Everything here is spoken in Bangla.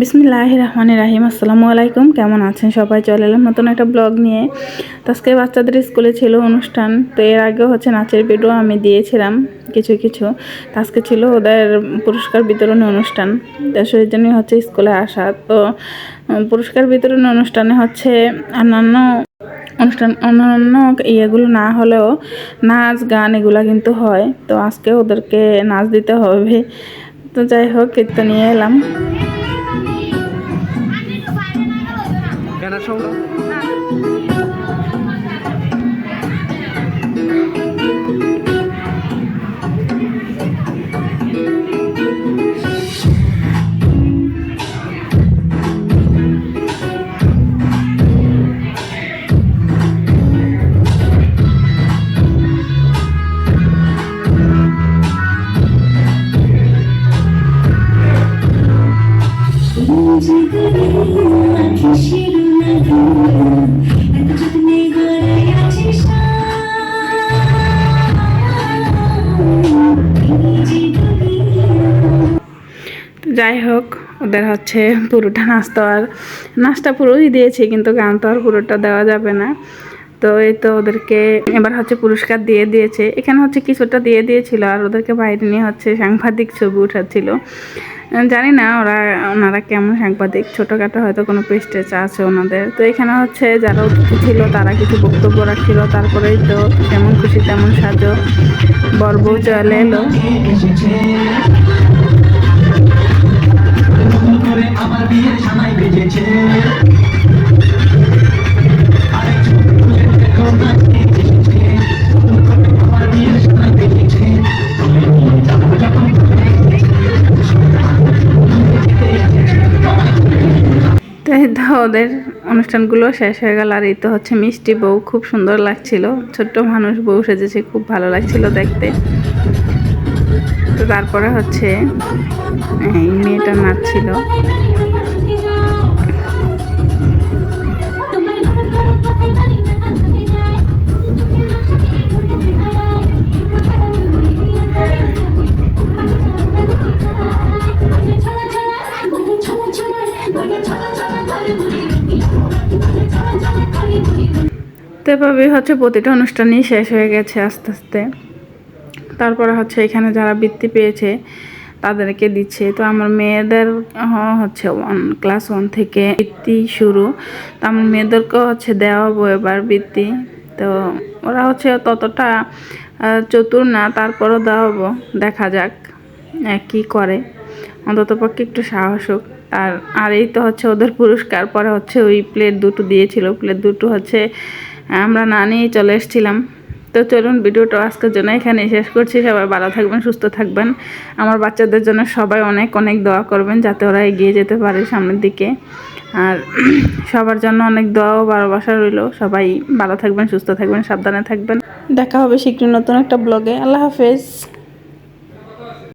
বিসমিল্লাহ রহমান রাহিম। আসসালামু আলাইকুম। কেমন আছেন সবাই? চলে এলাম নতুন একটা ব্লগ নিয়ে। তো আজকে বাচ্চাদের স্কুলে ছিল অনুষ্ঠান। তো এর আগেও হচ্ছে নাচের ভিডিও আমি দিয়েছিলাম কিছু কিছু। তো আজকে ছিল ওদের পুরস্কার বিতরণী অনুষ্ঠান। তো সেই জন্যই হচ্ছে স্কুলে আসা। তো পুরস্কার বিতরণী অনুষ্ঠানে হচ্ছে অন্যান্য অনুষ্ঠান, অন্যান্য ইয়েগুলো না হলেও নাচ, গান এগুলো কিন্তু হয়। তো আজকে ওদেরকে নাচ দিতে হবে। তো যাই হোক, কীর্তন নিয়ে এলাম। ব্যানার সঙ্গ যাই হোক, ওদের হচ্ছে পুরোটা নাস্তা আর নাচটা পুরোই দিয়েছে, কিন্তু গান তো আর পুরোটা দেওয়া যাবে না। তো এই তো ওদেরকে এবার হচ্ছে পুরস্কার দিয়ে দিয়েছে। এখানে হচ্ছে কিছুটা দিয়ে দিয়েছিল আর ওদেরকে বাইরে নিয়ে হচ্ছে সাংবাদিক ছবি উঠাচ্ছিল। জানি না ওরা, ওনারা কেমন সাংবাদিক? ছোটোখাটো হয়তো কোনো পেস্টেজ আছে ওনাদের। তো এখানে হচ্ছে যারা অতিথি ছিল, তারা কিছু বক্তব্য রাখছিল। তারপরেই তো যেমন খুশি তেমন সাজো বর চলে এলো। ওদের অনুষ্ঠানগুলো শেষ হয়ে গেল আর এই তো হচ্ছে মিষ্টি বউ, খুব সুন্দর লাগছিল। ছোট্ট মানুষ বউ সেজেছে, খুব ভালো লাগছিল দেখতে। তো তারপরে হচ্ছে, এই মেয়েটা নাচছিল। তো হচ্ছে প্রতিটা অনুষ্ঠানই শেষ হয়ে গেছে আস্তে আস্তে। তারপরে হচ্ছে এখানে যারা বৃত্তি পেয়েছে, তাদেরকে দিচ্ছে। তো আমার মেয়েদের হচ্ছে ওয়ান ক্লাস ওয়ান থেকে বৃত্তি শুরু। তো আমার মেয়েদেরকেও হচ্ছে দেওয়া হব এবার বৃত্তি। তো ওরা হচ্ছে ততটা চতুর না, তারপরও দেওয়া হব দেখা যাক কি করে। অন্তত পক্ষে একটু সাহস হোক। আর আর এই তো হচ্ছে ওদের পুরস্কার। পরে হচ্ছে ওই প্লেট দুটো দিয়েছিল। প্লেট দুটো হচ্ছে আমরা না নিয়েই চলে এসেছিলাম। তো চলুন, ভিডিওটা আজকের জন্য এখানে শেষ করছি। সবাই ভালো থাকবেন, সুস্থ থাকবেন। আমার বাচ্চাদের জন্য সবাই অনেক অনেক দোয়া করবেন যাতে ওরা এগিয়ে যেতে পারে সামনের দিকে। আর সবার জন্য অনেক দোয়া ও ভালোবাসা রইল। সবাই ভালো থাকবেন, সুস্থ থাকবেন, সাবধানে থাকবেন। দেখা হবে শীঘ্রই নতুন একটা ব্লগে। আল্লাহ হাফেজ।